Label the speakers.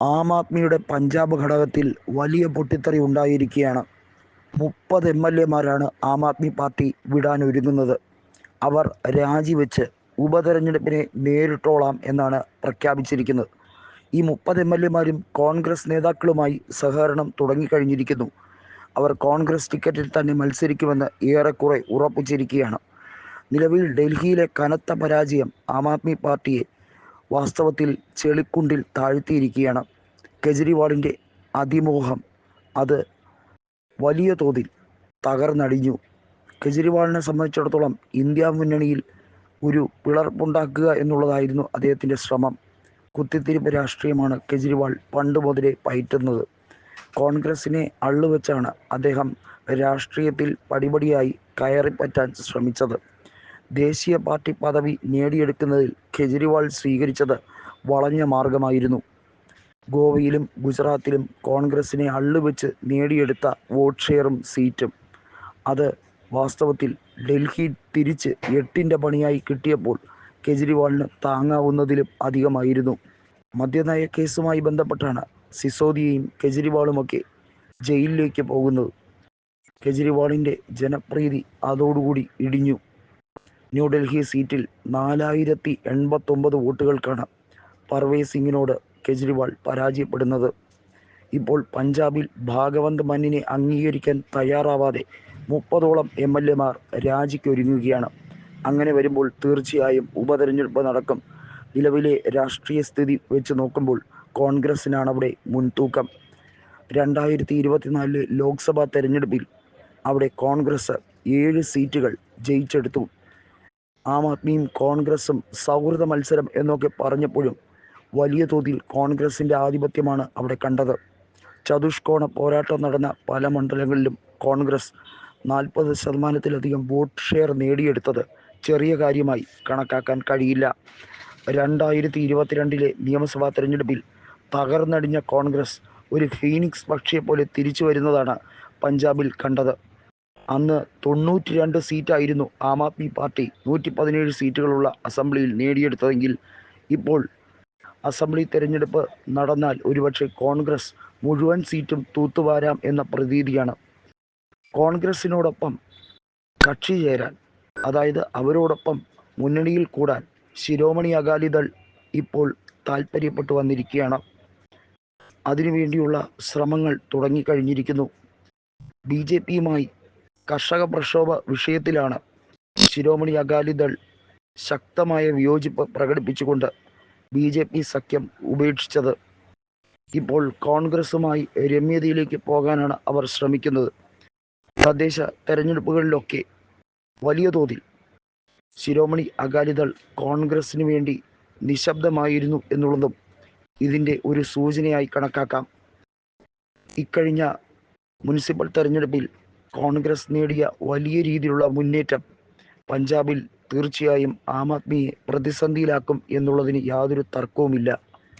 Speaker 1: ആം ആദ്മിയുടെ പഞ്ചാബ് ഘടകത്തിൽ വലിയ പൊട്ടിത്തെറി ഉണ്ടായിരിക്കുകയാണ്. മുപ്പത് എം എൽ എമാരാണ് ആം ആദ്മി പാർട്ടി വിടാനൊരുങ്ങുന്നത് അവർ രാജിവെച്ച് ഉപതെരഞ്ഞെടുപ്പിനെ നേരിട്ടോളാം എന്നാണ് പ്രഖ്യാപിച്ചിരിക്കുന്നത്. ഈ മുപ്പത് എം എൽ എമാരും കോൺഗ്രസ് നേതാക്കളുമായി സഹകരണം തുടങ്ങിക്കഴിഞ്ഞിരിക്കുന്നു. അവർ കോൺഗ്രസ് ടിക്കറ്റിൽ തന്നെ മത്സരിക്കുമെന്ന് ഏറെക്കുറെ ഉറപ്പിച്ചിരിക്കുകയാണ്. നിലവിൽ ഡൽഹിയിലെ കനത്ത പരാജയം ആം ആദ്മി പാർട്ടിയെ വാസ്തവത്തിൽ ചെളിക്കുണ്ടിൽ താഴ്ത്തിയിരിക്കുകയാണ് കെജ്രിവാളിന്റെ അതിമോഹം. അത് വലിയ തോതിൽ തകർന്നടിഞ്ഞു. കെജ്രിവാളിനെ സംബന്ധിച്ചിടത്തോളം ഇന്ത്യ മുന്നണിയിൽ ഒരു പിളർപ്പുണ്ടാക്കുക എന്നുള്ളതായിരുന്നു അദ്ദേഹത്തിന്റെ ശ്രമം. കുത്തിത്തിരിപ്പ് രാഷ്ട്രീയമാണ് കെജ്രിവാൾ പണ്ട് മുതലേ പയറ്റുന്നത്. കോൺഗ്രസിനെ അള്ളുവെച്ചാണ് അദ്ദേഹം രാഷ്ട്രീയത്തിൽ പടിപടിയായി കയറിപ്പറ്റാൻ ശ്രമിച്ചത്. ദേശീയ പാർട്ടി പദവി നേടിയെടുക്കുന്നതിൽ കെജ്രിവാൾ സ്വീകരിച്ചത് വളഞ്ഞ മാർഗമായിരുന്നു. ഗോവയിലും ഗുജറാത്തിലും കോൺഗ്രസിനെ അള്ളുവെച്ച് നേടിയെടുത്ത വോട്ട് ഷെയറും സീറ്റും. അത് വാസ്തവത്തിൽ ഡൽഹി തിരിച്ച് എട്ടിന്റെ പണിയായി കിട്ടിയപ്പോൾ കെജ്രിവാളിന് താങ്ങാവുന്നതിലും അധികമായിരുന്നു. മദ്യനയ കേസുമായി ബന്ധപ്പെട്ടാണ് സിസോദിയയും കെജ്രിവാളുമൊക്കെ ജയിലിലേക്ക് പോകുന്നത്. കെജ്രിവാളിന്റെ ജനപ്രീതി അതോടുകൂടി ഇടിഞ്ഞു. ന്യൂഡൽഹി സീറ്റിൽ നാലായിരത്തി എൺപത്തൊമ്പത് വോട്ടുകൾക്കാണ് പർവേസ് സിംഗിനോട് കെജ്രിവാൾ പരാജയപ്പെടുന്നത്. ഇപ്പോൾ പഞ്ചാബിൽ ഭാഗവന്ത് മന്നിനെ അംഗീകരിക്കാൻ തയ്യാറാവാതെ മുപ്പതോളം എം എൽ എമാർ രാജിക്കൊരുങ്ങുകയാണ്. അങ്ങനെ വരുമ്പോൾ തീർച്ചയായും ഉപതെരഞ്ഞെടുപ്പ് നടക്കും. നിലവിലെ രാഷ്ട്രീയ സ്ഥിതി വെച്ച് നോക്കുമ്പോൾ കോൺഗ്രസിനാണ് അവിടെ മുൻതൂക്കം. രണ്ടായിരത്തി ഇരുപത്തിനാലിലെ ലോക്സഭാ തെരഞ്ഞെടുപ്പിൽ അവിടെ കോൺഗ്രസ് ഏഴ് സീറ്റുകൾ ജയിച്ചെടുത്തു. ആം ആദ്മിയും കോൺഗ്രസും സൗഹൃദ മത്സരം എന്നൊക്കെ പറഞ്ഞപ്പോഴും വലിയ തോതിൽ കോൺഗ്രസിന്റെ ആധിപത്യമാണ് അവിടെ കണ്ടത്. ചതുഷ്കോണ പോരാട്ടം നടന്ന പല മണ്ഡലങ്ങളിലും കോൺഗ്രസ് നാൽപ്പത് ശതമാനത്തിലധികം വോട്ട് ഷെയർ നേടിയെടുത്തത് ചെറിയ കാര്യമായി കണക്കാക്കാൻ കഴിയില്ല. രണ്ടായിരത്തി ഇരുപത്തിരണ്ടിലെ നിയമസഭാ തെരഞ്ഞെടുപ്പിൽ തകർന്നടിഞ്ഞ കോൺഗ്രസ് ഒരു ഫീനിക്സ് പക്ഷിയെപ്പോലെ തിരിച്ചു വരുന്നതാണ് പഞ്ചാബിൽ കണ്ടത്. അന്ന് തൊണ്ണൂറ്റി രണ്ട് സീറ്റായിരുന്നു ആം ആദ്മി പാർട്ടി നൂറ്റി പതിനേഴ് സീറ്റുകളുള്ള അസംബ്ലിയിൽ നേടിയെടുത്തതെങ്കിൽ ഇപ്പോൾ അസംബ്ലി തെരഞ്ഞെടുപ്പ് നടന്നാൽ ഒരുപക്ഷെ കോൺഗ്രസ് മുഴുവൻ സീറ്റും തൂത്തുവാരാം എന്ന പ്രതീതിയാണ്. കോൺഗ്രസിനോടൊപ്പം കക്ഷി ചേരാൻ അതായത് അവരോടൊപ്പം മുന്നണിയിൽ കൂടാൻ ശിരോമണി അകാലിദൾ ഇപ്പോൾ താൽപ്പര്യപ്പെട്ടു വന്നിരിക്കുകയാണ്. അതിനുവേണ്ടിയുള്ള ശ്രമങ്ങൾ തുടങ്ങിക്കഴിഞ്ഞിരിക്കുന്നു. ബി ജെ പിയുമായി കർഷക പ്രക്ഷോഭ വിഷയത്തിലാണ് ശിരോമണി അകാലിദൾ ശക്തമായ വിയോജിപ്പ് പ്രകടിപ്പിച്ചുകൊണ്ട് ബി ജെ പി സഖ്യം ഉപേക്ഷിച്ചത്. ഇപ്പോൾ കോൺഗ്രസുമായി രമ്യതയിലേക്ക് പോകാനാണ് അവർ ശ്രമിക്കുന്നത്. തദ്ദേശ തെരഞ്ഞെടുപ്പുകളിലൊക്കെ വലിയ തോതിൽ ശിരോമണി അകാലിദൾ കോൺഗ്രസിന് വേണ്ടി നിശബ്ദമായിരുന്നു എന്നുള്ളതും ഇതിന്റെ ഒരു സൂചനയായി കണക്കാക്കാം. ഇക്കഴിഞ്ഞ മുനിസിപ്പൽ തെരഞ്ഞെടുപ്പിൽ കോൺഗ്രസ് നേടിയ വലിയ രീതിയിലുള്ള മുന്നേറ്റം പഞ്ചാബിൽ തീർച്ചയായും ആം ആദ്മിയെ പ്രതിസന്ധിയിലാക്കും എന്നുള്ളതിന് യാതൊരു തർക്കവുമില്ല.